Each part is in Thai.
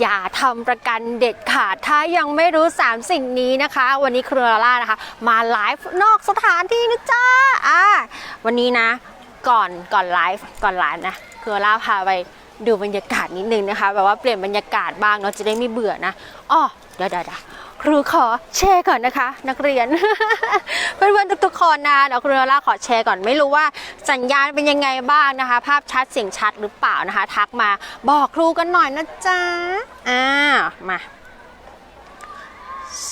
อย่าทำประกันเด็ดขาด ถ้ายังไม่รู้ 3 สิ่งนี้นะคะ วันนี้ครูลาล่านะคะ มาไลฟ์นอกสถานที่นะจ๊ะอ่าวันนี้นะ ก่อนก่อนไลฟ์ก่อนไลฟ์นะครูลาล่าพาไปดูบรรยากาศนิดนึงนะคะ แบบว่าเปลี่ยนบรรยากาศบ้างเนาะจะได้ไม่เบื่อนะอ๋อเดะเดี๋ยวเดี๋ยว ครูขอแชร์ก่อนนะคะ นักเรียน เพื่อนๆทุกๆคนนะเดี๋ยวครูลาล่าขอแชร์ก่อนไม่รู้ว่าสัญญาณเป็นยังไงบ้างนะคะ ภาพชัดเสียงชัดหรือเปล่านะคะ ทักมาบอกครูกันหน่อยนะจ๊ะอ่ามา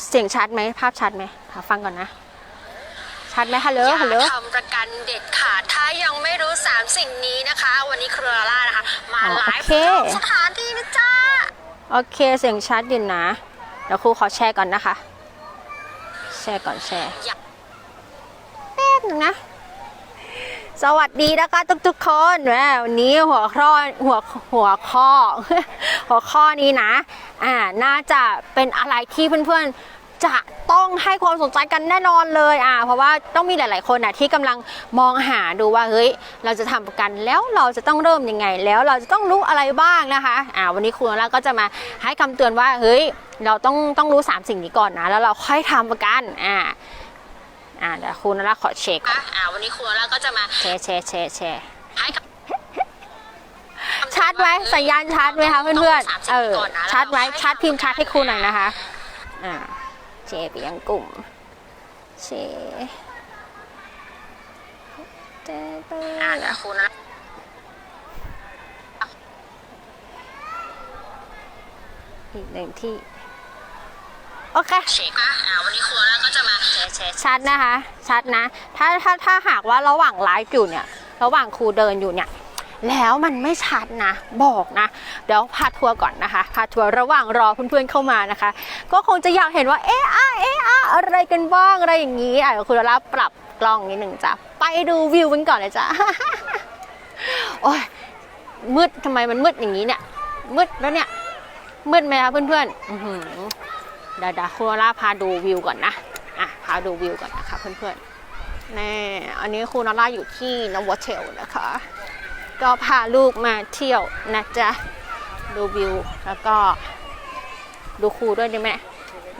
เสียงชัดไหมภาพชัดไหมขอฟังก่อนนะชัดไหมฮัลโหลฮัลโหลทำประกันเด็ดขาดถ้ายังไม่รู้ 3 สิ่งนี้นะคะ วันนี้ครูลาล่านะคะ มาไลฟ์นอกสถานที่นะจ๊ะโอเค เสียงชัดอยู่นะ เดี๋ยวครูขอแชร์ก่อนนะคะ แชร์ก่อนแชร์แป๊บหนึงนะ สวัสดีนะคะทุกๆคนแหมวันนี้หัวข้อหัวหัวข้อ หัวข้อนี้นะ อ่า น่าจะเป็นอะไรที่เพื่อนๆ จะต้องให้ความสนใจกันแน่นอนเลยอ่าเพราะว่าต้องมีหลาย ๆ คนนะที่กำลังมองหาดูว่าเฮ้ยเราจะทำประกันแล้วเราจะต้องเริ่มยังไง แล้วเราจะต้องรู้อะไรบ้างนะคะอ่าวันนี้ครูนราก็จะมาให้คำเตือนว่าเฮ้ยเราต้องต้องรู้ 3 สิ่งนี้ก่อนนะแล้วเราค่อยทำประกันอ่าอ่าเดี๋ยวครูนราขอเช็คก่อนอ่าวันนี้ครูนราก็จะมาแชร์แชร์แชร์แชร์ให้กับชัดไหมสัญญาณชัดไหมคะเพื่อนๆเออชัดไหมชัดพิมพ์ชัดให้ครูหน่อยนะคะอ่า เชไปยังกลุ่มเชเจไปอ่าเดี๋ยวครูนะอีกหนึ่งที่ โอเคเช็คนะอ่าวันนี้ครูนะก็จะมาแชร์แชร์ชัดนะคะ ชัดนะ ถ้าถ้าถ้าหากว่าระหว่างไลฟ์อยู่เนี่ย ระหว่างครูเดินอยู่เนี่ย แล้วมันไม่ชัดนะ บอกนะ เดี๋ยวพาทัวร์ก่อนนะคะ พาทัวร์ระหว่างรอเพื่อนๆเข้ามานะคะ ก็คงจะอยากเห็นว่าเอ๊ะอะเอ๊ะอะอะไรกันบ้างอะไรอย่างนี้อะคุณรับปรับกล้องนิดหนึ่งจ้ะไปดูวิวกันก่อนเลยจ้ะโอ้ยมืดทำไมมันมืดอย่างนี้เนี่ย มืดแล้วเนี่ย มืดไหมคะเพื่อนๆเดี๋ยวเดี๋ยวคุณล่าพาดูวิวก่อนนะอะพาดูวิวก่อนนะคะเพื่อนๆแน่อันนี้ครูนอร่าอยู่ที่นวเทลนะคะ ก็พาลูกมาเที่ยวนะจ๊ะ ดูวิว แล้วก็ดูครูด้วยด้ไหม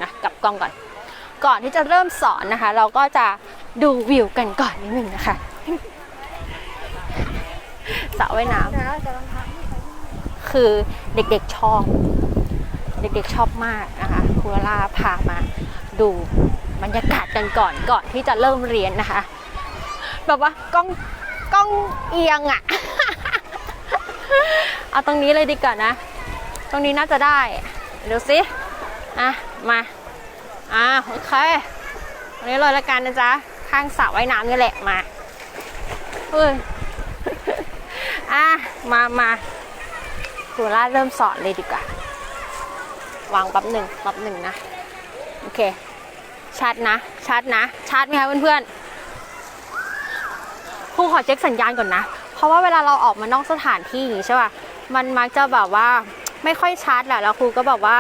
นะกลับกล้องก่อน ก่อนที่จะเริ่มสอนนะคะ เราก็จะดูวิวกันก่อนนิดนึงนะคะสระว่ายน้ำคือเด็กๆชอบ เด็กๆชอบมากนะคะครูล่าพามาดูบรรยากาศกันก่อนก่อนที่จะเริ่มเรียนนะคะ แบบว่ากล้องกล้องเอียงอะ เอาตรงนี้เลยดีกว่านะ ตรงนี้น่าจะได้ดูสิอะมาอะโอเคตรงนี้เลยละกันนะจ๊ะข้างสระว่ายน้ำนี่แหละมาเฮ้ยอะมามาครูล่าเริ่มสอนเลยดีกว่าวางแป๊บหนึ่งแป๊บหนึ่งนะ โอเค ชัดนะ ชัดนะ ชัดไหมคะเพื่อนๆครูขอเช็คสัญญาณก่อนนะ ราะว่าเวลาเราออกมานอกสถานที่อย่างนี้ใช่ป่ะมันมักจะแบบว่าไม่ค่อยชัดแหละแล้วครูก็แบบว่า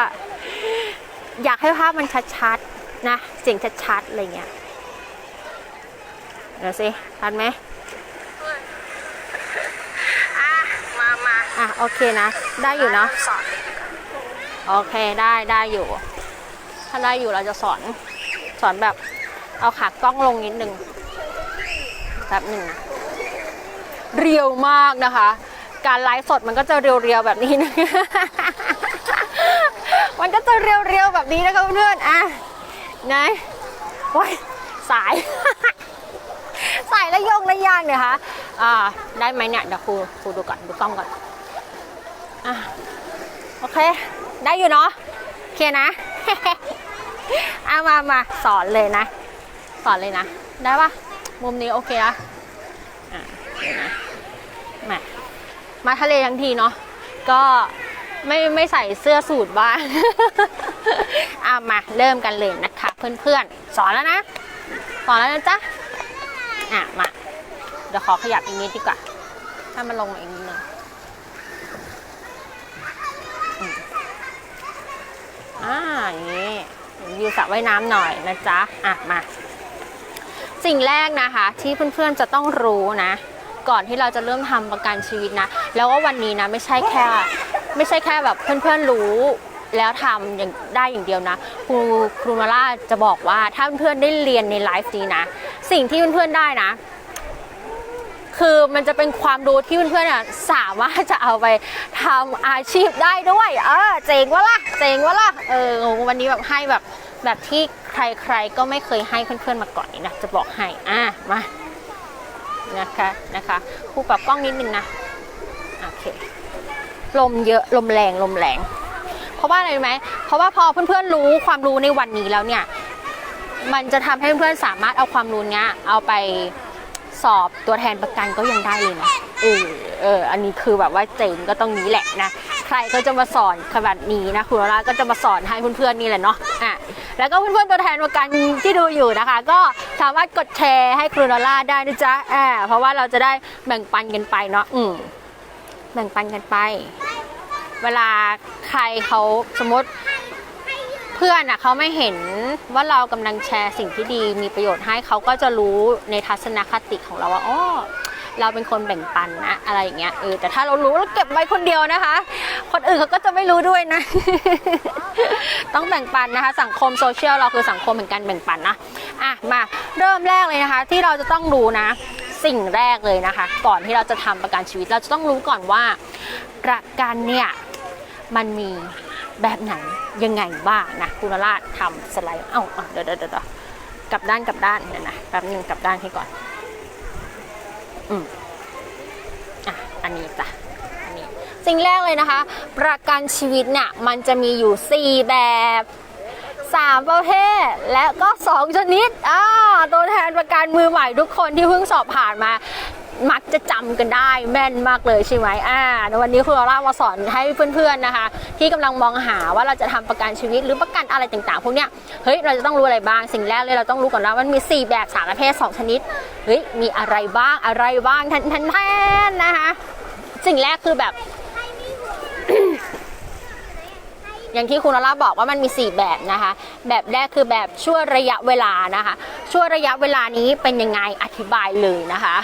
อยากให้ภาพมันชัดๆนะเสียงชัดๆอะไรเงี้ยเดี๋ยวสิชัดไหมอะมามาอะโอเคนะ ได้อยู่เนาะโอเคได้ได้อยู่ ถ้าได้อยู่เราจะสอนสอนแบบเอาขากล้องลงนิดนึงแบบหนึ่งนะ เรียวมากนะคะ การไลฟ์สดมันก็จะเรียวๆแบบนี้นะมันก็จะเรียวๆแบบนี้นะคะเพื่อนๆอะไหนว้ายสาย สายระยงระยางเนี่ยคะอ่าได้ไหมเนี่ยเดี๋ยวครูครูดูก่อนดูกล้องก่อนอะโอเค ได้อยู่เนาะโอเคนะเอามามาสอนเลยนะ สอนเลยนะ ได้ปะมุมนี้โอเคนะอะเดี๋ยวนะ มามาทะเลทั้งทีเนาะก็ไม่ไม่ใส่เสื้อสูทบ้างเอามาเริ่มกันเลยนะคะ เพื่อนๆ สอนแล้วนะ สอนแล้วนะจ๊ะ อะ มา เดี๋ยวขอขยับอีกนิดดีกว่า ถ้ามันลงมาอีกนิดนึงอ่าอย่างนี้วิวสระว่ายน้ำหน่อยนะจ๊ะ อะ มา สิ่งแรกนะคะ ที่เพื่อนๆจะต้องรู้นะ ก่อนที่เราจะเริ่มทำประกันชีวิตนะ แล้วว่าวันนี้นะไม่ใช่แค่ ไม่ใช่แค่แบบเพื่อนๆรู้แล้วทำอย่างได้อย่างเดียวนะครูครูมาล่าจะบอกว่าถ้าเพื่อนๆได้เรียนในไลฟ์นี้นะ สิ่งที่เพื่อนๆได้นะ คือมันจะเป็นความรู้ที่เพื่อนๆอะสามารถจะเอาไปทำอาชีพได้ด้วย เออเจ๋งวะล่ะเจ๋งวะล่ะเออวันนี้แบบให้แบบแบบที่ใครๆก็ไม่เคยให้เพื่อนๆมาก่อนนี่นะจะบอกให้อะมา นะคะนะคะครูปรับกล้องนิดนึงนะโอเคลมเยอะลมแรงลมแรง เพราะว่าอะไรรู้ไหมเพราะว่าพอเพื่อนๆรู้ความรู้ในวันนี้แล้วเนี่ยมันจะทำให้เพื่อนๆสามารถเอาความรู้เนี้ยเอาไปสอบตัวแทนประกันก็ยังได้เลยนะเออเอออันนี้คือแบบว่าเจ๋งก็ต้องนี้แหละนะใครก็จะมาสอนขนาดนี้นะคุณโนราก็จะมาสอนให้เพื่อนๆนี่แหละเนาะอะ แล้วก็เพื่อนๆตัวแทนประกันที่ดูอยู่นะคะ ก็สามารถกดแชร์ให้ครูโนราได้นะจ๊ะแอ่าเพราะว่าเราจะได้แบ่งปันกันไปเนาะอืมแบ่งปันกันไป เวลาใครเขาสมมติเพื่อนอะเขาไม่เห็นว่าเรากำลังแชร์สิ่งที่ดีมีประโยชน์ให้เขาก็จะรู้ในทัศนคติของเราว่าอ๋อ เราเป็นคนแบ่งปันนะอะไรอย่างเงี้ยเออแต่ถ้าเรารู้แล้วเก็บไว้คนเดียวนะคะ คนอื่นเขาก็จะไม่รู้ด้วยนะ ต้องแบ่งปันนะคะ สังคมโซเชียลเราคือสังคมแห่งการแบ่งปันนะอะมาเริ่มแรกเลยนะคะ ที่เราจะต้องรู้นะสิ่งแรกเลยนะคะ ก่อนที่เราจะทำประกันชีวิต เราจะต้องรู้ก่อนว่าประกันเนี่ยมันมีแบบไหนยังไงบ้างนะคุณราชทำสไลด์เอ้าเอาเดี๋ยวเดี๋ยวเดี๋ยวกลับด้านกลับด้านเดี๋ยวนะแป๊บนึงกลับด้านให้ก่อน อืมอะอันนี้จ้ะอันนี้สิ่งแรกเลยนะคะ ประกันชีวิตเนี่ยมันจะมีอยู่ 4 แบบ 3 ประเภท และก็ 2 ชนิดอ่าตัวแทนประกันมือใหม่ทุกคนที่เพิ่งสอบผ่านมามักจะจำกันได้แม่นมากเลยใช่ไหมอ่าในวันนี้คุณลอร่ามาสอนให้เพื่อนๆนะคะ ที่กำลังมองหาว่าเราจะทำประกันชีวิตหรือประกันอะไรต่างๆพวกเนี้ยเฮ้ยเราจะต้องรู้อะไรบ้างสิ่งแรกเลยเราต้องรู้ก่อนว่ามันมี 4 แบบสามประเภท 2 ชนิด เฮ้ยมีอะไรบ้างอะไรบ้างทันทันแทนนะคะสิ่งแรกคือแบบ อย่างที่คุณลาล่าบอกว่ามันมี 4 แบบนะคะ แบบแรกคือแบบช่วระยะเวลานะคะช่วระยะเวลานี้เป็นยังไงอธิบายเลยนะคะ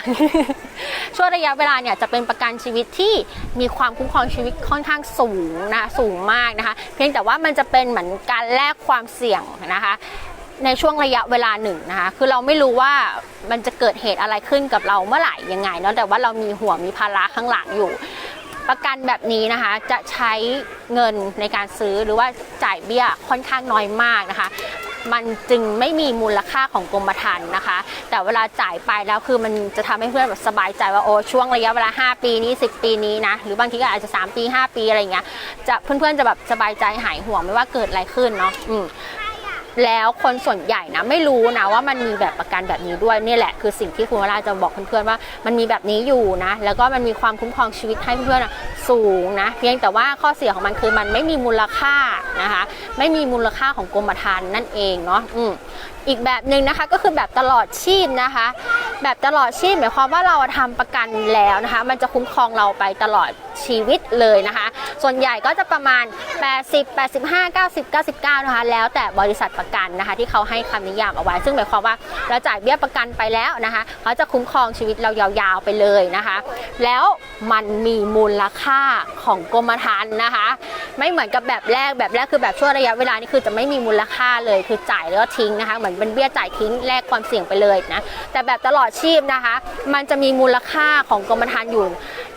ช่วระยะเวลาเนี่ยจะเป็นประกันชีวิตที่มีความคุ้มครองชีวิตค่อนข้างสูงนะะสูงมากนะคะ เพียงแต่ว่ามันจะเป็นเหมือนการแลกความเสี่ยงนะคะ ในช่วงระยะเวลาหนึ่งนะคะ คือเราไม่รู้ว่ามันจะเกิดเหตุอะไรขึ้นกับเราเมื่อไหร่ยังไงเนาะแต่ว่าเรามีห่วมีภาระข้างหลังอยู่ ประกันแบบนี้นะคะจะใช้เงินในการซื้อหรือว่าจ่ายเบี้ยค่อนข้างน้อยมากนะคะ มันจึงไม่มีมูลค่าของกรมธรรม์นะคะ แต่เวลาจ่ายไปแล้วคือมันจะทำให้เพื่อนแบบสบายใจว่าโอ้ช่วงระยะเวลา 5 ปีนี้ 10 ปีนี้นะ หรือบางทีก็อาจจะ 3 ปี 5 ปีอะไรอย่างเงี้ยจะเพื่อนๆจะแบบสบายใจหายห่วงไม่ว่าเกิดอะไรขึ้นเนาะอืม แล้วคนส่วนใหญ่นะไม่รู้นะว่ามันมีแบบประกันแบบนี้ด้วยนี่แหละคือสิ่งที่คุณวราจะบอกเพื่อนๆว่ามันมีแบบนี้อยู่นะ แล้วก็มันมีความคุ้มครองชีวิตให้เพื่อนๆสูงนะ เพียงแต่ว่าข้อเสียของมันคือมันไม่มีมูลค่านะคะ ไม่มีมูลค่าของกรมธรรม์นั่นเองเนาะอีกแบบหนึ่งนะคะก็คือแบบตลอดชีพนะคะ แบบตลอดชีพหมายความว่าเราทำประกันแล้วนะคะ มันจะคุ้มครองเราไปตลอดชีวิตเลยนะคะ ส่วนใหญ่ก็จะประมาณ 80 85 90 99นะคะแล้วแต่บริษัทประกันนะคะ ที่เขาให้คำนิยามเอาไว้ ซึ่งหมายความว่าเราจ่ายเบี้ยประกันไปแล้วนะคะเขาจะคุ้มครองชีวิตเรายาวๆไปเลยนะคะ แล้วมันมีมูลค่าของกรมธรรม์นะคะ ไม่เหมือนกับแบบแรกแบบแรกคือแบบช่วงระยะเวลานี่คือจะไม่มีมูลค่าเลยคือจ่ายแล้วทิ้งนะคะ เหมือนเป็นเบี้ยจ่ายทิ้งแลกความเสี่ยงไปเลยนะแต่แบบตลอดชีพนะคะ มันจะมีมูลค่าของกรมธรรม์อยู่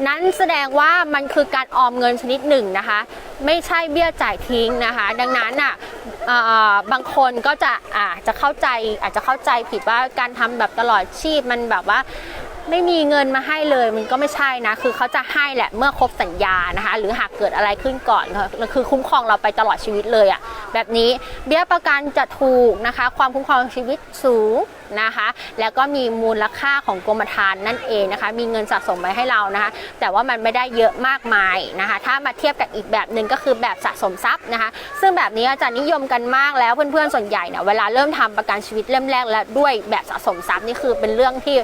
นั้นแสดงว่ามันคือการออมเงินชนิดหนึ่งนะคะ ไม่ใช่เบี้ยจ่ายทิ้งนะคะ ดังนั้นอะบางคนก็จะอาจจะเข้าใจอาจจะเข้าใจผิดว่าการทำแบบตลอดชีพมันแบบว่า ไม่มีเงินมาให้เลยมันก็ไม่ใช่นะ คือเขาจะให้แหละเมื่อครบสัญญานะคะ หรือหากเกิดอะไรขึ้นก่อนคือคุ้มครองเราไปตลอดชีวิตเลยอะ่ะแบบนี้เบี้ยประกันจะถูกนะคะ ความคุ้มครองชีวิตสูงนะคะ แล้วก็มีมูลค่าของกรมธรรม์นั่นเองนะคะ มีเงินสะสมไว้ให้เรานะคะ แต่ว่ามันไม่ได้เยอะมากมายนะคะ ถ้ามาเทียบกับอีกแบบหนึ่งก็คือแบบสะสมทรัพย์นะคะ ซึ่งแบบนี้จะนิยมกันมากแล้วเพื่อนๆส่วนใหญ่เนี่ยเวลาเริ่มทำประกันชีวิตเล่มแรกแล้วด้วยแบบสะสมทรัพย์นี่คือเป็นเรื่องที่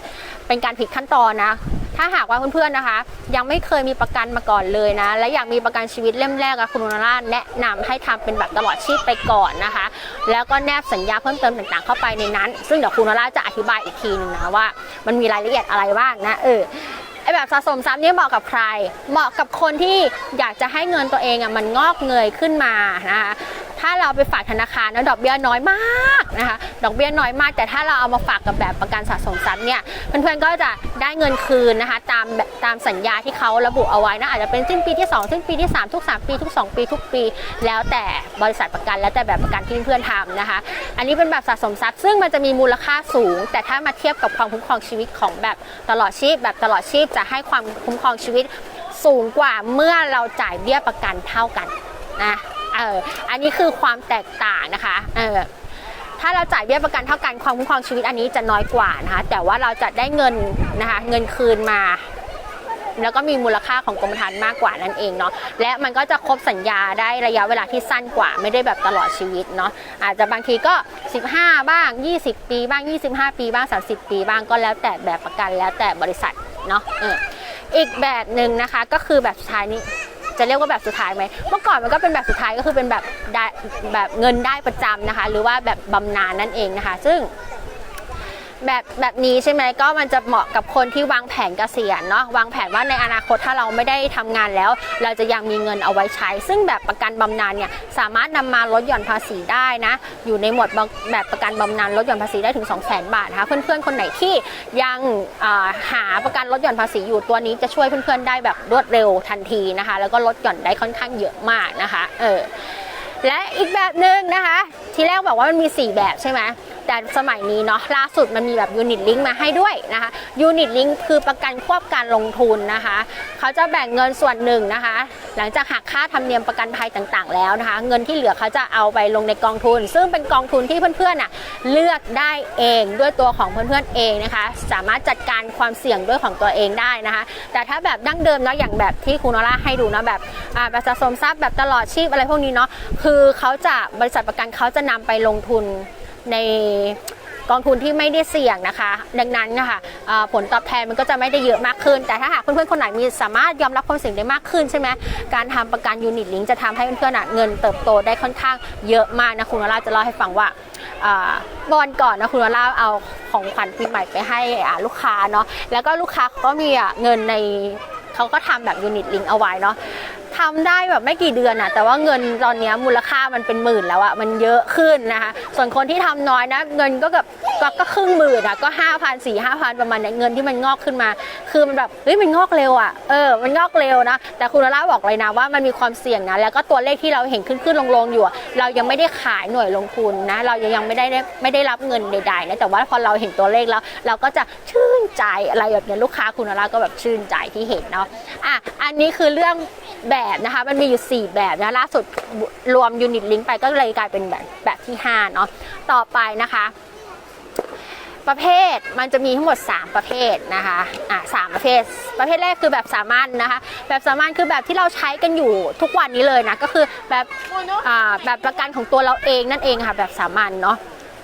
เป็นการผิดขั้นตอนนะ ถ้าหากว่าเพื่อนๆนะคะ ยังไม่เคยมีประกันมาก่อนเลยนะ และอยากมีประกันชีวิตเล่มแรกอะคุณนาราแนะนำให้ทำเป็นแบบตลอดชีพไปก่อนนะคะ แล้วก็แนบสัญญาเพิ่มเติมต่างๆ เข้าไปในนั้น ซึ่งเดี๋ยวคุณนาราจะอธิบายอีกทีหนึงนะว่า มันมีรายละเอียดอะไรบ้างนะเออไอแบบสะสมทรัพย์นี่เหมาะกับใคร เหมาะกับคนที่อยากจะให้เงินตัวเองอะมันงอกเงยขึ้นมานะคะถ้าเราไปฝากธนาคารนะดอกเบี้ยน้อยมากนะคะ ดอกเบี้ยน้อยมาก แต่ถ้าเราเอามาฝากกับแบบประกันสะสมทรัพย์เนี่ยเพื่อนๆก็จะได้เงินคืนนะคะ ตามตามสัญญาที่เขาระบุเอาไว้นะอาจจะเป็นสิ้นปีที่2สิ้นปีที่ 3 ทุก 3 ปีทุก 2 ปีทุกปี แล้วแต่บริษัทประกันแล้วแต่แบบประกันที่เพื่อนๆทำนะคะ อันนี้เป็นแบบสะสมทรัพย์ ซึ่งมันจะมีมูลค่าสูง แต่ถ้ามาเทียบกับความคุ้มครองชีวิตของแบบตลอดชีพ แบบตลอดชีพจะให้ความคุ้มครองชีวิตสูงกว่าเมื่อเราจ่ายเบี้ยประกันเท่ากันนะ เอออันนี้คือความแตกต่างนะคะเออถ้าเราจ่ายเบี้ยประกันเท่ากันความคุ้มครองชีวิตอันนี้จะน้อยกว่านะคะ แต่ว่าเราจะได้เงินนะคะ เงินคืนมา แล้วก็มีมูลค่าของกรมธรรม์มากกว่านั่นเองเนาะและมันก็จะครบสัญญาได้ระยะเวลาที่สั้นกว่า ไม่ได้แบบตลอดชีวิตเนาะอาจจะบางทีก็ 15 บ้าง 20 ปีบ้าง 25 ปีบ้าง 30 ปีบ้างก็แล้วแต่แบบประกันแล้วแต่บริษัทเนาะอออีกแบบหนึ่งนะคะก็คือแบบสุดท้ายนี้ จะเรียกว่าแบบสุดท้ายไหมเมื่อก่อนมันก็เป็นแบบสุดท้ายก็คือเป็นแบบได้แบบเงินได้ประจำนะคะ หรือว่าแบบบำนาญนั่นเองนะคะ ซึ่ง แบบแบบนี้ใช่ไหมก็มันจะเหมาะกับคนที่วางแผนเกษียณเนาะวางแผนว่าในอนาคตถ้าเราไม่ได้ทำงานแล้ว เราจะยังมีเงินเอาไว้ใช้ ซึ่งแบบประกันบำนาญเนี่ยสามารถนำมาลดหย่อนภาษีได้นะ อยู่ในหมวดแบบประกันบำนาญลดหย่อนภาษีได้ถึง 2 0 0 0 0 0 บาทนะคะเพื่อนๆคนไหนที่ยังหาประกันลดหย่อนภาษีอยู่ตัวนี้จะช่วยเพื่อนๆได้แบบรวดเร็วทันทีนะคะ แล้วก็ลดหย่อนได้ค่อนข้างเยอะมากนะคะเออ และอีกแบบหนึ่งนะคะ ทีแรกบอกว่ามันมี 4 แบบใช่ไหมแต่สมัยนี้เนาะล่าสุดมันมีแบบยูนิตลิงก์มาให้ด้วยนะคะยูนิตลิงก์คือประกันควบการลงทุนนะคะ เขาจะแบ่งเงินส่วนหนึ่งนะคะ หลังจากหักค่าธรรมเนียมประกันภัยต่างๆ แล้วนะคะ เงินที่เหลือเขาจะเอาไปลงในกองทุน ซึ่งเป็นกองทุนที่เพื่อนๆน่ะเลือกได้เองด้วยตัวของเพื่อนๆเองนะคะ สามารถจัดการความเสี่ยงด้วยของตัวเองได้นะคะ แต่ถ้าแบบดั้งเดิมเนาะอย่างแบบที่คุณนราให้ดูเนาะแบบอ่าแบบสะสมทรัพย์แบบตลอดชีพอะไรพวกนี้เนาะคือเขาจะบริษัทประกันเขาจะนำไปลงทุนในกองทุนที่ไม่ได้เสี่ยงนะคะ ดังนั้นนะคะอ่าผลตอบแทนมันก็จะไม่ได้เยอะมากขึ้น แต่ถ้าหากเพื่อนๆคนไหนมีสามารถยอมรับความเสี่ยงได้มากขึ้นใช่ไหมการทำประกันยูนิตลิงจะทำให้เพื่อนๆเงินเติบโตได้ค่อนข้างเยอะมากนะคุณวราจะเล่าให้ฟังว่าอ่าเมื่อวันก่อนนะคุณวราเอาของขวัญปีใหม่ไปให้ลูกค้าเนาะแล้วก็ลูกค้าเขาก็มีเงินใน เขาก็ทำแบบยูนิตลิงเอาไว้เนาะทำได้แบบไม่กี่เดือนอะแต่ว่าเงินตอนนี้มูลค่ามันเป็นหมื่นแล้วอะมันเยอะขึ้นนะคะ ส่วนคนที่ทำน้อยนะ เงินก็แบบก็ก็ครึ่งหมื่นอะก็ห้าพันสี่ห้าพันประมาณเนี้ยเงินที่มันงอกขึ้นมา คือมันแบบเฮ้ยมันงอกเร็วอะเออมันงอกเร็วนะ แต่คุณวราบอกเลยนะว่ามันมีความเสี่ยงนะ แล้วก็ตัวเลขที่เราเห็นขึ้นขึ้นลงลงอยู่ เรายังไม่ได้ขายหน่วยลงทุนนะ เรายังยังไม่ได้ไม่ได้รับเงินใดๆนะแต่ว่าพอเราเห็นตัวเลขแล้ว เราก็จะชื่นใจอะไรแบบเนี้ยลูกค้าคุณวราก็แบบชื่นใจที่เห็นเนาะอะอันนี้คือเรื่องแบบนะคะ มันมีอยู่ 4 แบบนะล่าสุดรวมยูนิตลิงก์ไปก็เลยกลายเป็นแบบแบบที่ 5 เนาะต่อไปนะคะ ประเภทมันจะมีทั้งหมด 3 ประเภทนะคะอะสามประเภท ประเภทแรกคือแบบสามัญนะคะ แบบสามัญคือแบบที่เราใช้กันอยู่ทุกวันนี้เลยนะก็คือแบบอ่าแบบประกันของตัวเราเองนั่นเองค่ะแบบสามัญเนาะ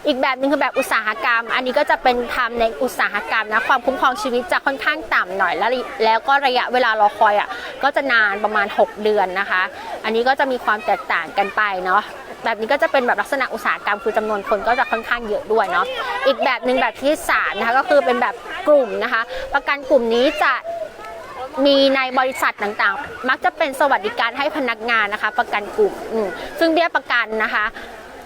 อีกแบบหนึ่งคือแบบอุตสาหกรรม อันนี้ก็จะเป็นทำในอุตสาหกรรมนะความคุ้มครองชีวิตจะค่อนข้างต่ำหน่อยแล้วแล้วก็ระยะเวลารอคอยอะก็จะนานประมาณ 6 เดือนนะคะ อันนี้ก็จะมีความแตกต่างกันไปเนาะแบบนี้ก็จะเป็นแบบลักษณะอุตสาหกรรมคือจำนวนคนก็จะค่อนข้างเยอะด้วยเนาะอีกแบบหนึ่งแบบที่สามนะคะก็คือเป็นแบบกลุ่มนะคะ ประกันกลุ่มนี้จะมีในบริษัทต่างๆ มักจะเป็นสวัสดิการให้พนักงานนะคะ ประกันกลุ่มซึ่งเบี้ยประกันนะคะ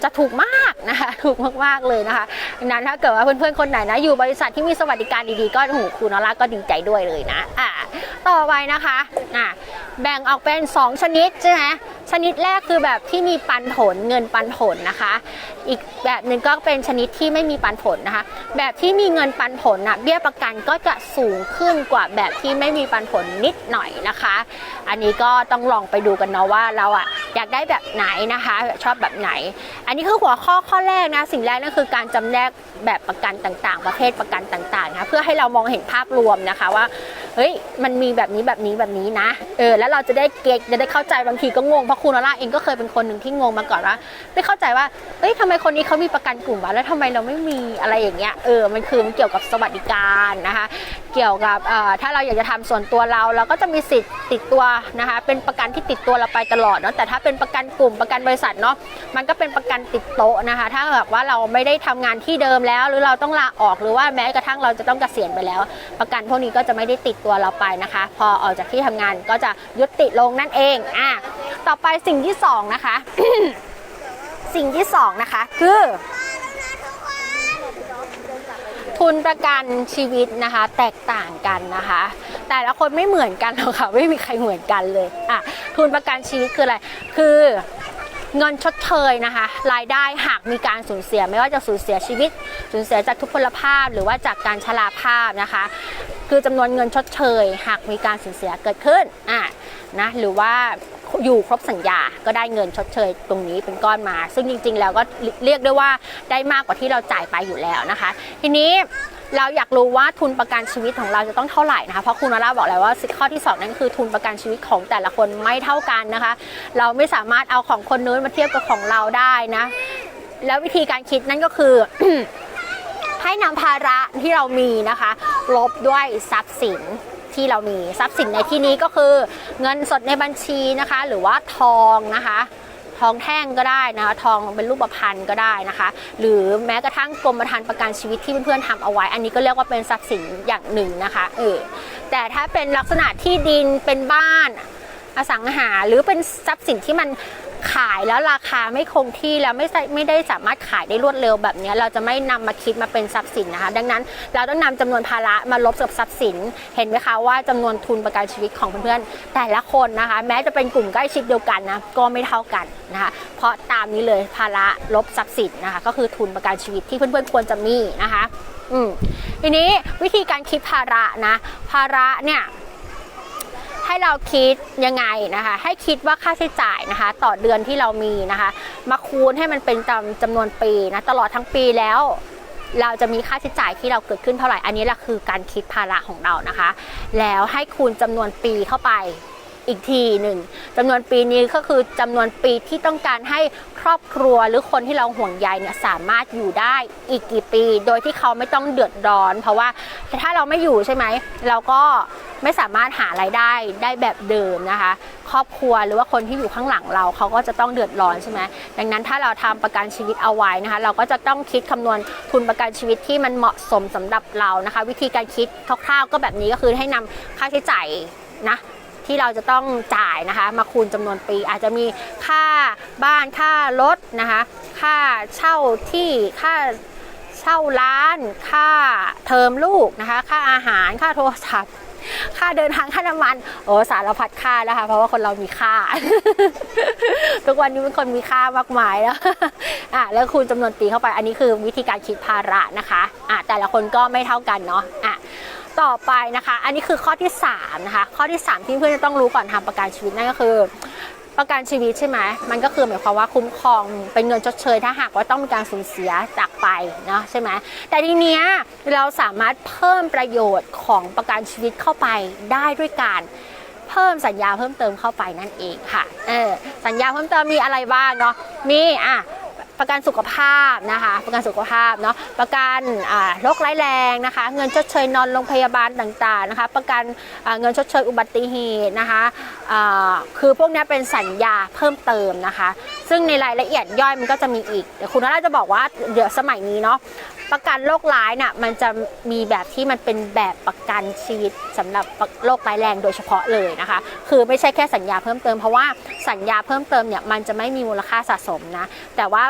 จะถูกมากนะคะถูกมากๆเลยนะคะดังนั้นถ้าเกิดว่าเพื่อนๆคนไหนนะอยู่บริษัทที่มีสวัสดิการดีๆก็หูครูนอล่าก็ดีใจด้วยเลยนะอ่าต่อไปนะคะอ่า แบ่งออกเป็น 2 ชนิดใช่ไหมชนิดแรกคือแบบที่มีปันผลเงินปันผลนะคะ อีกแบบหนึ่งก็เป็นชนิดที่ไม่มีปันผลนะคะ แบบที่มีเงินปันผลนะเบี้ยประกันก็จะสูงขึ้นกว่าแบบที่ไม่มีปันผลนิดหน่อยนะคะ อันนี้ก็ต้องลองไปดูกันเนาะว่าเราอะอยากได้แบบไหนนะคะชอบแบบไหน อันนี้คือหัวข้อข้อแรกนะสิ่งแรกนั่นคือการจำแนกแบบประกันต่างๆ ประเภทประกันต่างๆนะคะเพื่อให้เรามองเห็นภาพรวมนะคะว่าเฮ้ยมันมีแบบนี้แบบนี้แบบนี้นะเออแล้วเราจะได้เก็ตจะได้เข้าใจบางทีก็งงเพราะคุณนร่าเองก็เคยเป็นคนหนึ่งที่งงมาก่อนว่าไม่เข้าใจว่าเอ้ยทำไมคนนี้เขามีประกันกลุ่มวะแล้วทำไมเราไม่มีอะไรอย่างเงี้ยเออมันคือมันเกี่ยวกับสวัสดิการนะคะ เกี่ยวกับถ้าเราอยากจะทำส่วนตัวเราเราก็จะมีสิทธิ์ติดตัวนะคะเป็นประกันที่ติดตัวเราไปตลอดเนาะแต่ถ้าเป็นประกันกลุ่มประกันบริษัทเนาะมันก็เป็นประกันติดโต๊ะนะคะ ถ้าแบบว่าเราไม่ได้ทำงานที่เดิมแล้ว หรือเราต้องลาออกหรือว่าแม้กระทั่งเราจะต้องเกษียณไปแล้ว ประกันพวกนี้ก็จะไม่ได้ติดตัวเราไปนะคะ พอออกจากที่ทำงานก็จะยุติลงนั่นเองอะต่อไปสิ่งที่สองนะคะ สิ่งที่สองนะคะคือทุนประกันชีวิตนะคะ แตกต่างกันนะคะ แต่ละคนไม่เหมือนกันหรอกค่ะไม่มีใครเหมือนกันเลยอะทุนประกันชีวิตคืออะไร คือเงินชดเชยนะคะ รายได้หากมีการสูญเสีย ไม่ว่าจะสูญเสียชีวิต สูญเสียจากทุพพลภาพ หรือว่าจากการชราภาพนะคะ คือจำนวนเงินชดเชย หากมีการสูญเสียเกิดขึ้นอะนะหรือว่าอยู่ครบสัญญาก็ได้เงินชดเชยตรงนี้เป็นก้อนมา ซึ่งจริง ๆ แล้วก็เรียกได้ว่าได้มากกว่าที่เราจ่ายไปอยู่แล้วนะคะ ทีนี้เราอยากรู้ว่าทุนประกันชีวิตของเราจะต้องเท่าไหร่นะคะ เพราะคุณนาราบอกแล้วว่าข้อที่สองนั่นคือทุนประกันชีวิตของแต่ละคนไม่เท่ากันนะคะ เราไม่สามารถเอาของคนนู้นมาเทียบกับของเราได้นะ แล้ววิธีการคิดนั่นก็คือ ให้นำภาระที่เรามีนะคะ ลบด้วยทรัพย์สินที่เรามีทรัพย์สินในที่นี้ก็คือเงินสดในบัญชีนะคะ หรือว่าทองนะคะทองแท่งก็ได้นะคะทองเป็นรูปพรรณก็ได้นะคะ หรือแม้กระทั่งกรมธรรม์ประกันชีวิตที่เพื่อนๆทำเอาไว้ อันนี้ก็เรียกว่าเป็นทรัพย์สินอย่างหนึ่งนะคะเออแต่ถ้าเป็นลักษณะที่ดินเป็นบ้านอสังหาหรือเป็นทรัพย์สินที่มัน ขายแล้วราคาไม่คงที่แล้วไม่ไม่ได้สามารถขายได้รวดเร็วแบบนี้ เราจะไม่นำมาคิดมาเป็นทรัพย์สินนะคะ ดังนั้นเราต้องนำจำนวนภาระมาลบกับทรัพย์สิน เห็นไหมคะว่าจำนวนทุนประกันชีวิตของเพื่อนๆแต่ละคนนะคะ แม้จะเป็นกลุ่มใกล้ชิดเดียวกันนะก็ไม่เท่ากันนะคะ เพราะตามนี้เลยภาระลบทรัพย์สินนะคะ ก็คือทุนประกันชีวิตที่เพื่อนๆควรจะมีนะคะ อืมทีนี้วิธีการคิดภาระนะ ภาระเนี่ย เราคิดยังไงนะคะ ให้คิดว่าค่าใช้จ่ายนะคะ ต่อเดือนที่เรามีนะคะ มาคูณให้มันเป็นจำจำนวนปีนะตลอดทั้งปีแล้วเราจะมีค่าใช้จ่ายที่เราเกิดขึ้นเท่าไหร่ อันนี้แหละคือการคิดภาระของเรานะคะ แล้วให้คูณจำนวนปีเข้าไป อีกทีหนึ่งจำนวนปีนี้ก็คือจำนวนปีที่ต้องการให้ครอบครัวหรือคนที่เราห่วงใยเนี่ยสามารถอยู่ได้อีกกี่ปี โดยที่เขาไม่ต้องเดือดร้อน เพราะว่าถ้าเราไม่อยู่ใช่ไหมเราก็ไม่สามารถหารายได้ได้แบบเดิมนะคะ ครอบครัวหรือว่าคนที่อยู่ข้างหลังเราเขาก็จะต้องเดือดร้อนใช่ไหมดังนั้นถ้าเราทำประกันชีวิตเอาไว้นะคะ เราก็จะต้องคิดคำนวณทุนประกันชีวิตที่มันเหมาะสมสำหรับเรานะคะ วิธีการคิดคร่าวๆก็แบบนี้ก็คือให้นำค่าใช้จ่ายนะ ที่เราจะต้องจ่ายนะคะ มาคูณจำนวนปี อาจจะมีค่าบ้านค่ารถนะคะ ค่าเช่าที่ค่าเช่าร้าน ค่าเทอมลูกนะคะ ค่าอาหารค่าโทรศัพท์ค่าเดินทางค่าน้ำมันโอ้สารพัดค่าแล้วค่ะเพราะว่าคนเรามีค่า ทุกวันนี้เป็นคนมีค่ามากมายแล้วอะแล้วคูณจำนวนปีเข้าไปอันนี้คือวิธีการคิดภาระนะคะอะแต่ละคนก็ไม่เท่ากันเนาะอะ ต่อไปนะคะ อันนี้คือข้อที่3นะคะ ข้อที่ 3 ที่เพื่อนจะต้องรู้ก่อนทำประกันชีวิตนั่นก็คือ ประกันชีวิตใช่ไหมมันก็คือหมายความว่าคุ้มครองเป็นเงินชดเชย ถ้าหากว่าต้องมีการสูญเสียจากไปเนาะใช่ไหมแต่ทีเนี้ยเราสามารถเพิ่มประโยชน์ของประกันชีวิตเข้าไปได้ด้วยการเพิ่มสัญญาเพิ่มเติมเข้าไปนั่นเองค่ะ เออสัญญาเพิ่มเติมมีอะไรบ้างเนาะ มีอะ ประกันสุขภาพนะคะ ประกันสุขภาพเนาะประกันโรคร้ายแรงนะคะ เงินชดเชยนอนโรงพยาบาลต่างๆนะคะ ประกันเงินชดเชยอุบัติเหตุนะคะคือพวกนี้เป็นสัญญาเพิ่มเติมนะคะ ซึ่งในรายละเอียดย่อยมันก็จะมีอีกเดี๋ยวคุณน่าจะบอกว่าเดี๋ยวสมัยนี้เนาะ ประกันโรคร้ายน่ะมันจะมีแบบที่มันเป็นแบบประกันชีวิตสำหรับโรคร้ายแรงโดยเฉพาะเลยนะคะ คือไม่ใช่แค่สัญญาเพิ่มเติมเพราะว่าสัญญาเพิ่มเติมเนี่ยมันจะไม่มีมูลค่าสะสมนะ แต่ว่า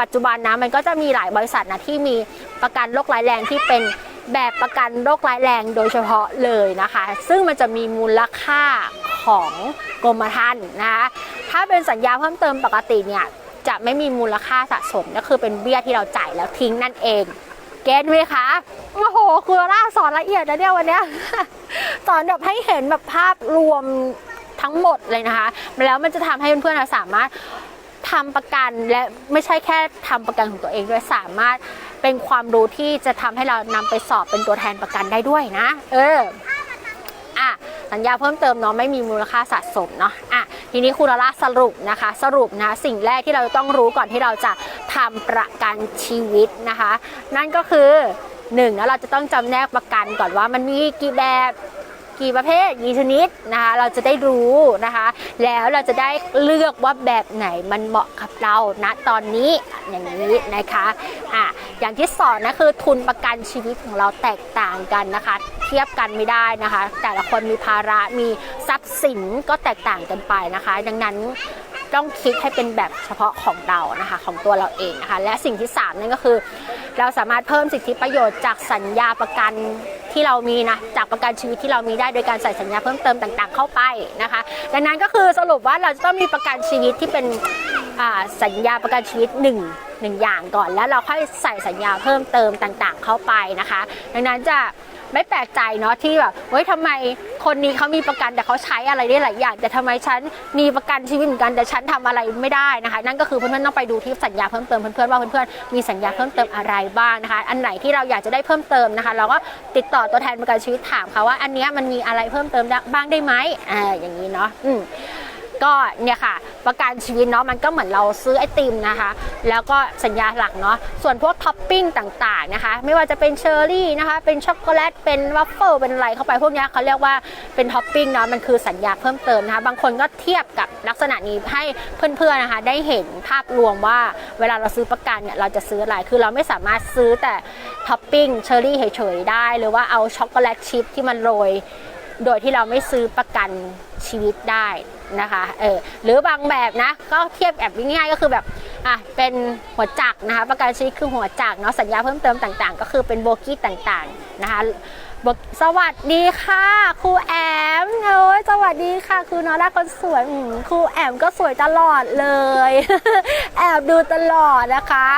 ปัจจุบันนะมันก็จะมีหลายบริษัทนะที่มีประกันโรคร้ายแรงที่เป็นแบบประกันโรคร้ายแรงโดยเฉพาะเลยนะคะ ซึ่งมันจะมีมูลค่าของกรมธรรม์นะคะ ถ้าเป็นสัญญาเพิ่มเติมปกติเนี่ย จะไม่มีมูลค่าสะสมก็คือเป็นเบี้ยที่เราจ่ายแล้วทิ้งนั่นเอง เก็ตไหมคะ โอ้โหคือล่าสอนละเอียดนะเนี่ยวันเนี้ยสอนแบบให้เห็นแบบภาพรวมทั้งหมดเลยนะคะ แล้วมันจะทำให้เพื่อนๆสามารถทำประกันและไม่ใช่แค่ทำประกันของตัวเองด้วยสามารถเป็นความรู้ที่จะทำให้เรานำไปสอบเป็นตัวแทนประกันได้ด้วยนะ เออ อะสัญญาเพิ่มเติมเนาะไม่มีมูลค่าสะสมเนาะอะทีนี้คุณล่าสรุปนะคะ สรุปนะสิ่งแรกที่เราต้องรู้ก่อนที่เราจะทำประกันชีวิตนะคะ นั่นก็คือหนึ่งแล้วเราจะต้องจำแนกประกันก่อนว่ามันมีกี่แบบ กี่ประเภทกี่ชนิดนะคะเราจะได้รู้นะคะ แล้วเราจะได้เลือกว่าแบบไหนมันเหมาะกับเราณตอนนี้อย่างนี้นะคะอะอย่างที่สองนะคือทุนประกันชีวิตของเราแตกต่างกันนะคะ เทียบกันไม่ได้นะคะ แต่ละคนมีภาระมีทรัพย์สินก็แตกต่างกันไปนะคะ ดังนั้น ต้องคิดให้เป็นแบบเฉพาะของเรานะคะของตัวเราเองนะคะและสิ่งที่สามนั่นก็คือ เราสามารถเพิ่มสิทธิประโยชน์จากสัญญาประกันที่เรามีนะจากประกันชีวิตที่เรามีได้โดยการใส่สัญญาเพิ่มเติมต่างๆ เข้าไปนะคะ ดังนั้นก็คือสรุปว่าเราจะต้องมีประกันชีวิตที่เป็นอ่าสัญญาประกันชีวิตหนึ่งหนึ่งอย่างก่อน แล้วเราค่อยใส่สัญญาเพิ่มเติมต่างๆ เข้าไปนะคะ ดังนั้นจะ ไม่แปลกใจเนาะที่แบบเฮ้ยทำไมคนนี้เขามีประกันแต่เขาใช้อะไรได้หลายอย่างแต่ทำไมฉันมีประกันชีวิตเหมือนกันแต่ฉันทำอะไรไม่ได้นะคะ นั่นก็คือเพื่อนๆต้องไปดูที่สัญญาเพิ่มเติมเพื่อนๆว่าเพื่อนๆมีสัญญาเพิ่มเติมอะไรบ้างนะคะ อันไหนที่เราอยากจะได้เพิ่มเติมนะคะ เราก็ติดต่อตัวแทนประกันชีวิตถามเขาว่า อันนี้มันมีอะไรเพิ่มเติมได้บ้างได้ไหมอ่าอย่างนี้เนาะอืม ก็เนี่ยค่ะ ประกันชีวิตเนาะมันก็เหมือนเราซื้อไอติมนะคะ แล้วก็สัญญาหลักเนาะส่วนพวกท็อปปิ้งต่างๆนะคะ ไม่ว่าจะเป็นเชอร์รี่นะคะ เป็นช็อกโกแลตเป็นวัฟเฟิลเป็นอะไรเข้าไปพวกนี้เขาเรียกว่าเป็นท็อปปิ้งเนาะมันคือสัญญาเพิ่มเติมนะคะ บางคนก็เทียบกับลักษณะนี้ให้เพื่อนๆนะคะ ได้เห็นภาพรวมว่าเวลาเราซื้อประกันเนี่ยเราจะซื้ออะไรคือเราไม่สามารถซื้อแต่ท็อปปิ้งเชอร์รี่เฉยๆได้ หรือว่าเอาช็อกโกแลตชิพที่มันโรยโดยที่เราไม่ซื้อประกันชีวิตได้ นะคะ เออ หรือบางแบบนะ ก็เทียบแบบง่ายๆก็คือแบบ อะ เป็นหัวจักนะคะ ประกันชีวิตคือหัวจักเนาะ สัญญาเพิ่มเติมต่างๆ ก็คือเป็นโบกี้ต่างๆนะคะสวัสดีค่ะครูแอมโอ้ยสวัสดีค่ะครูนอร่าคนสวยครูแอมก็สวยตลอดเลย แอบดูตลอดนะคะ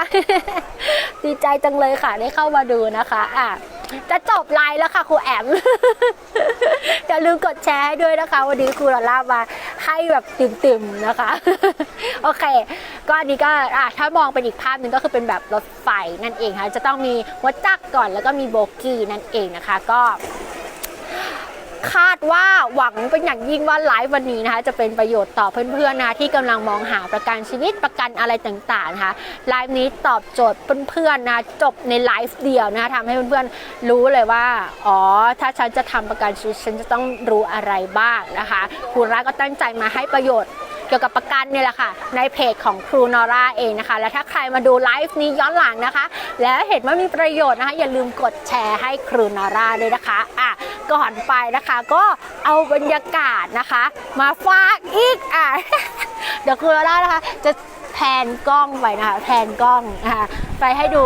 ดีใจจังเลยค่ะได้เข้ามาดูนะคะอะจะจบไลน์แล้วค่ะครูแอมอย่าลืมกดแชร์ให้ด้วยนะคะ วันนี้ครูลาล่ามา ให้แบบตึมๆนะคะ โอเค ก็อันนี้ก็อะถ้ามองเป็นอีกภาพหนึ่งก็คือเป็นแบบรถไฟนั่นเองค่ะ จะต้องมีหัวจักรก่อนแล้วก็มีโบกี้นั่นเองนะคะ ก็ คาดว่าหวังเป็นอย่างยิ่งว่าไลฟ์วันนี้นะคะจะเป็นประโยชน์ต่อเพื่อนๆนะที่กำลังมองหาประกันชีวิตประกันอะไรต่างๆนะคะไลฟ์นี้ตอบโจทย์เพื่อนๆนะจบในไลฟ์เดียวนะคะทำให้เพื่อนๆรู้เลยว่าอ๋อถ้าฉันจะทำประกันชีวิตฉันจะต้องรู้อะไรบ้างนะคะครูรักก็ตั้งใจมาให้ประโยชน์เกี่ยวกับประกันเนี่ยแหละค่ะ ในเพจของครูนอร่าเองนะคะ และถ้าใครมาดูไลฟ์นี้ย้อนหลังนะคะ แล้วเห็นว่ามีประโยชน์นะคะ อย่าลืมกดแชร์ให้ครูนอร่าด้วยนะคะอะ ก่อนไปนะคะ ก็เอาบรรยากาศนะคะ มาฝากอีกอะเดี๋ยวครูนอร่านะคะจะแพนกล้องไปนะคะแพนกล้องนะคะไปให้ดู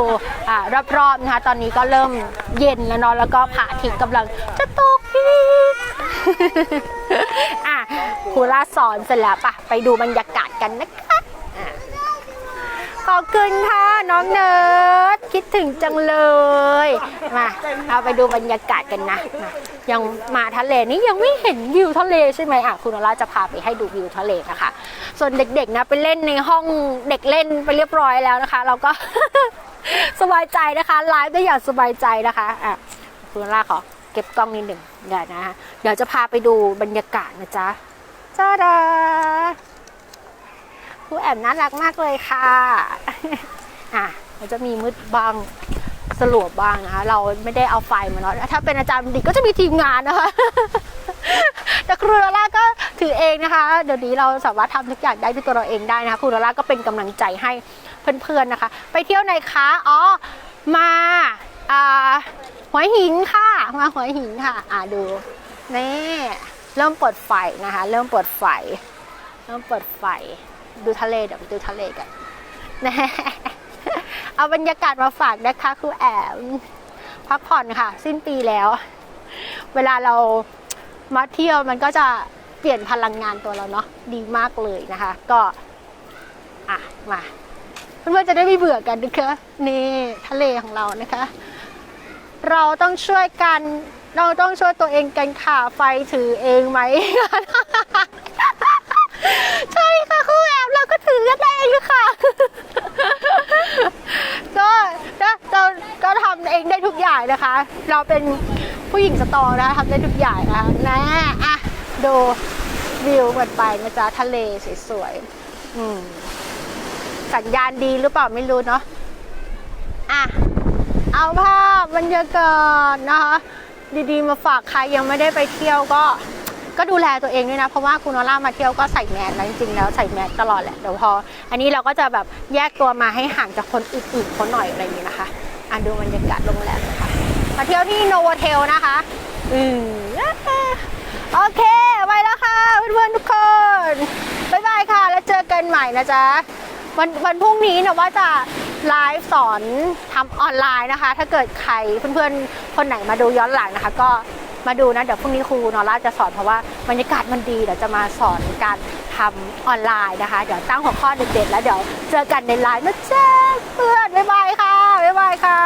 อ่ารอบๆนะคะตอนนี้ก็เริ่มเย็นแล้วเนาะแล้วก็พระอาทิตย์กำลังจะตกดินอะครูล่าสอนเสร็จแล้วปะไปดูบรรยากาศกันนะคะ ขอบคุณค่ะน้องเนิร์ดคิดถึงจังเลยมาเอาไปดูบรรยากาศกันนะมายังมาทะเลนี่ยังไม่เห็นวิวทะเลใช่ไหมอะคุณนราจะพาไปให้ดูวิวทะเลนะคะ ส่วนเด็กๆนะไปเล่นในห้องเด็กเล่นไปเรียบร้อยแล้วนะคะ เราก็สบายใจนะคะไลฟ์ได้อย่างสบายใจนะคะอะคุณนราขอเก็บกล้องนิดหนึ่งเดี๋ยวนะคะเดี๋ยวจะพาไปดูบรรยากาศนะจ๊ะจ้าดา ครูแอมน่ารักมากเลยค่ะ อะมันจะมีมืดบางสลัวบ้างนะคะเราไม่ได้เอาไฟมาเนาะถ้าเป็นอาจารย์ดิก็จะมีทีมงานนะคะ แต่ครูลาล่าก็ถือเองนะคะ เดี๋ยวนี้เราสามารถทำทุกอย่างได้ด้วยตัวเราเองได้นะคะครูลาล่าก็เป็นกำลังใจให้เพื่อนๆนะคะ ไปเที่ยวไหนคะอ๋อมาอ่าหัวหินค่ะ มาหัวหินค่ะ อ่าดูนี่เริ่มเปิดไฟนะคะ เริ่มเปิดไฟ เริ่มเปิดไฟ ดูทะเลเดี๋ยวไปดูทะเลกันน่เอาบรรยากาศมาฝากนะคะครูแอมพักผ่อนค่ะ สิ้นปีแล้ว เวลาเรามาเที่ยวมันก็จะเปลี่ยนพลังงานตัวเราเนาะดีมากเลยนะคะ ก็อะมาเพื่อนๆจะได้ไม่เบื่อกันนะคะนี่ทะเลของเรานะคะ เราต้องช่วยกันเราต้องช่วยตัวเองกันค่ะไฟถือเองไหม ใช่ค่ะครูแอบเราก็ถือกันเองอยู่ค่ะ ก็นะเราก็ทำเองได้ทุกอย่างนะคะ เราเป็นผู้หญิงสตรองนะคะทำได้ทุกอย่างนะคะนะอะดูวิวกันไปนะจ๊ะทะเลสวยๆอืมสัญญาณดีหรือเปล่าไม่รู้เนาะอะเอาภาพบรรยากาศนะคะ ดีๆมาฝากใครยังไม่ได้ไปเที่ยวก็ ก็ดูแลตัวเองด้วยนะ เพราะว่าคุณโนล่ามาเที่ยวก็ใส่แมสนะจริงๆแล้วใส่แมสตลอดแหละเดี๋ยวพอ อันนี้เราก็จะแบบแยกตัวมาให้ห่างจากคนอื่นๆเขาหน่อยอะไรอย่างนี้นะคะอะดูบรรยากาศโรงแรมนะคะมาเที่ยวที่โนโวเทลนะคะ อืมโอเคไปแล้วค่ะเพื่อนๆทุกคนบ๊ายบายค่ะ แล้วเจอกันใหม่นะจ๊ะวันวันพรุ่งนี้เนี่ยว่าจะไลฟ์สอนทำออนไลน์นะคะ ถ้าเกิดใครเพื่อนๆ คนไหนมาดูย้อนหลังนะคะ ก็ มาดูนะเดี๋ยวพรุ่งนี้ครูนอร่าจะสอนเพราะว่าบรรยากาศมันดีเดี๋ยวจะมาสอนการทำออนไลน์นะคะ เดี๋ยวตั้งหัวข้อเด็ดๆแล้วเดี๋ยวเจอกันในไลน์นะเจ้เพื่อนบ๊ายบายค่ะบ๊ายบายค่ะ